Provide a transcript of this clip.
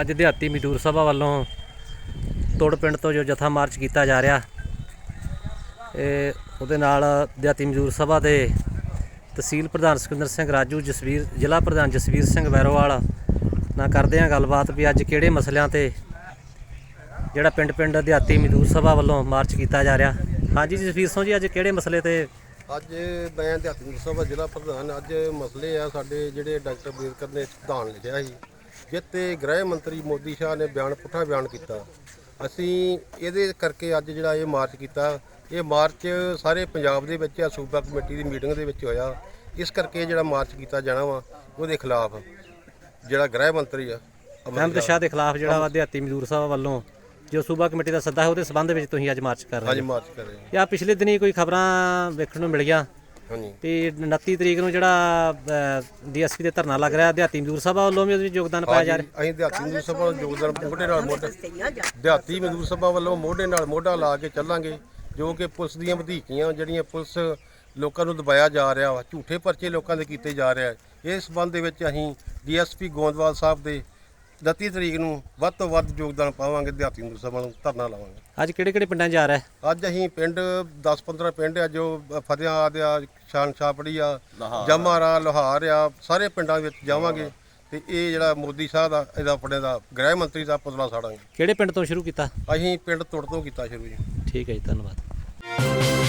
ਅੱਜ ਦਿਹਾਤੀ ਮਜ਼ਦੂਰ ਸਭਾ ਵੱਲੋਂ ਤੋੜ ਪਿੰਡ ਤੋਂ ਜੋ ਜਥਾ ਮਾਰਚ ਕੀਤਾ ਜਾ ਰਿਹਾ, ਇਹ ਉਹਦੇ ਨਾਲ ਦਿਹਾਤੀ ਮਜ਼ਦੂਰ ਸਭਾ ਦੇ ਤਹਿਸੀਲ ਪ੍ਰਧਾਨ ਸੁਖਿੰਦਰ ਸਿੰਘ ਰਾਜੂ, ਜਸਵੀਰ, ਜ਼ਿਲ੍ਹਾ ਪ੍ਰਧਾਨ ਜਸਵੀਰ ਸਿੰਘ ਵੈਰੋਵਾਲ ਨਾਲ ਕਰਦੇ ਹਾਂ ਗੱਲਬਾਤ ਵੀ ਅੱਜ ਕਿਹੜੇ ਮਸਲਿਆਂ ਤੇ ਜਿਹੜਾ ਪਿੰਡ ਪਿੰਡ ਦਿਹਾਤੀ ਮਜ਼ਦੂਰ ਸਭਾ ਵੱਲੋਂ ਮਾਰਚ ਕੀਤਾ ਜਾ ਰਿਹਾ। ਹਾਂਜੀ ਜਸਵੀਰ ਸਿੰਘ ਜੀ, ਅੱਜ ਕਿਹੜੇ ਮਸਲੇ ਤੇ? ਅੱਜ ਮੈਂ ਦਿਹਾਤੀ ਸਭਾ ਜ਼ਿਲ੍ਹਾ ਪ੍ਰਧਾਨ, ਅੱਜ ਮਸਲੇ ਆ ਸਾਡੇ ਜਿਹੜੇ ਡਾਕਟਰ ਅੰਬੇਦਕਰ ਨੇ ਸੰਵਿਧਾਨ ਲਿਖਿਆ ਸੀ। ਜਿੱਤੇ ਗ੍ਰਹਿ ਮੰਤਰੀ ਮੋਦੀ ਸ਼ਾਹ ਨੇ ਬਿਆਨ ਪੁੱਠਾ ਬਿਆਨ ਕੀਤਾ। ਅਸੀਂ ਇਹਦੇ ਕਰਕੇ ਅੱਜ ਜਿਹੜਾ ਇਹ ਮਾਰਚ ਕੀਤਾ ਇਹ ਮਾਰਚ ਸਾਰੇ ਪੰਜਾਬ ਦੇ ਵਿੱਚ ਆ ਸੂਬਾ ਕਮੇਟੀ ਦੀ ਮੀਟਿੰਗ ਦੇ ਵਿੱਚ ਹੋਇਆ। ਇਸ ਕਰਕੇ ਜਿਹੜਾ ਮਾਰਚ ਕੀਤਾ ਜਾਣਾ ਵਾ ਉਹਦੇ ਖਿਲਾਫ ਜਿਹੜਾ ਗ੍ਰਹਿ ਮੰਤਰੀ ਆ ਅਹਿਮਦ ਸ਼ਾਹ। ਦੇ ਖਿਲਾਫ ਜਿਹੜਾ ਵਾ ਦਿਹਾਤੀ ਮਜ਼ਦੂਰ ਸਭਾ ਵੱਲੋਂ ਜੋ ਸੂਬਾ ਕਮੇਟੀ ਦਾ ਸੱਦਾ ਹੈ ਉਹਦੇ ਸਬੰਧ ਵਿੱਚ ਤੁਸੀਂ ਅੱਜ ਮਾਰਚ ਕਰ ਰਹੇ ਹੋ। ਮਾਰਚ ਕਰ ਰਹੇ ਹਾਂ। ਜਾਂ ਪਿਛਲੇ ਦਿਨੀ ਕੋਈ ਖਬਰਾਂ ਵੇਖਣ ਨੂੰ ਮਿਲੀਆਂ ਹਾਂਜੀ ਵੀ 29 ਤਰੀਕ ਨੂੰ ਜਿਹੜਾ ਡੀਐਸਪੀ ਦੇ ਧਰਨਾ ਲੱਗ ਰਿਹਾ ਦਿਹਾਤੀ ਮਜ਼ਦੂਰ ਸਭਾ ਵੱਲੋਂ ਵੀ ਉਹਦੇ ਵਿੱਚ ਯੋਗਦਾਨ ਪਾਇਆ ਜਾ ਰਿਹਾ। ਅਸੀਂ ਦਿਹਾਤੀ ਮਜ਼ਦੂਰ ਸਭਾ ਨੂੰ ਯੋਗਦਾਨ ਮੋਢੇ ਨਾਲ ਮੋਢਾ ਦਿਹਾਤੀ ਮਜ਼ਦੂਰ ਸਭਾ ਵੱਲੋਂ ਮੋਢੇ ਨਾਲ ਮੋਢਾ ਲਾ ਕੇ ਚੱਲਾਂਗੇ ਜੋ ਕਿ ਪੁਲਿਸ ਦੀਆਂ ਵਧੀਕੀਆਂ ਜਿਹੜੀਆਂ ਪੁਲਿਸ ਲੋਕਾਂ ਨੂੰ ਦਬਾਇਆ ਜਾ ਰਿਹਾ ਵਾ ਝੂਠੇ ਪਰਚੇ ਲੋਕਾਂ ਦੇ ਕੀਤੇ ਜਾ ਰਿਹਾ ਇਸ ਸੰਬੰਧ ਦੇ ਵਿੱਚ ਅਸੀਂ ਡੀਐਸਪੀ ਗੋਂਦਵਾਲ ਸਾਹਿਬ ਦੇ 29 ਤਰੀਕ ਨੂੰ ਵੱਧ ਤੋਂ ਵੱਧ ਯੋਗਦਾਨ ਪਾਵਾਂਗੇ ਦਿਹਾਤੀ ਮਜ਼ਦੂਰ ਸਭਾ ਨੂੰ ਧਰਨਾ ਲਾਵਾਂਗੇ। ਅੱਜ ਕਿਹੜੇ ਕਿਹੜੇ ਪਿੰਡਾਂ 'ਚ ਜਾ ਰਿਹਾ ਹੈ? ਅੱਜ ਅਸੀਂ ਪਿੰਡ 10-15 ਪਿੰਡ ਆ ਜੋ ਫਤਿਆਬਾਦ ਆ ਸ਼ਾਨ ਛਾਪੜੀ ਆ ਜਮਾਰਾ ਲੋਹਾਰ ਆ ਸਾਰੇ ਪਿੰਡਾਂ ਵਿੱਚ ਜਾਵਾਂਗੇ। ਤੇ ਇਹ ਜਿਹੜਾ ਮੋਦੀ ਸਾਹਿਬ ਦਾ ਇਹਦਾ ਆਪਣੇ ਦਾ ਗ੍ਰਹਿ ਮੰਤਰੀ ਦਾ ਪੁਤਲਾ ਸਾੜਾਂਗੇ। ਕਿਹੜੇ ਪਿੰਡ ਤੋਂ ਸ਼ੁਰੂ ਕੀਤਾ? ਅਸੀਂ ਪਿੰਡ ਤੁੜ ਤੋਂ ਕੀਤਾ ਸ਼ੁਰੂ ਜੀ। ਠੀਕ ਹੈ ਜੀ ਧੰਨਵਾਦ।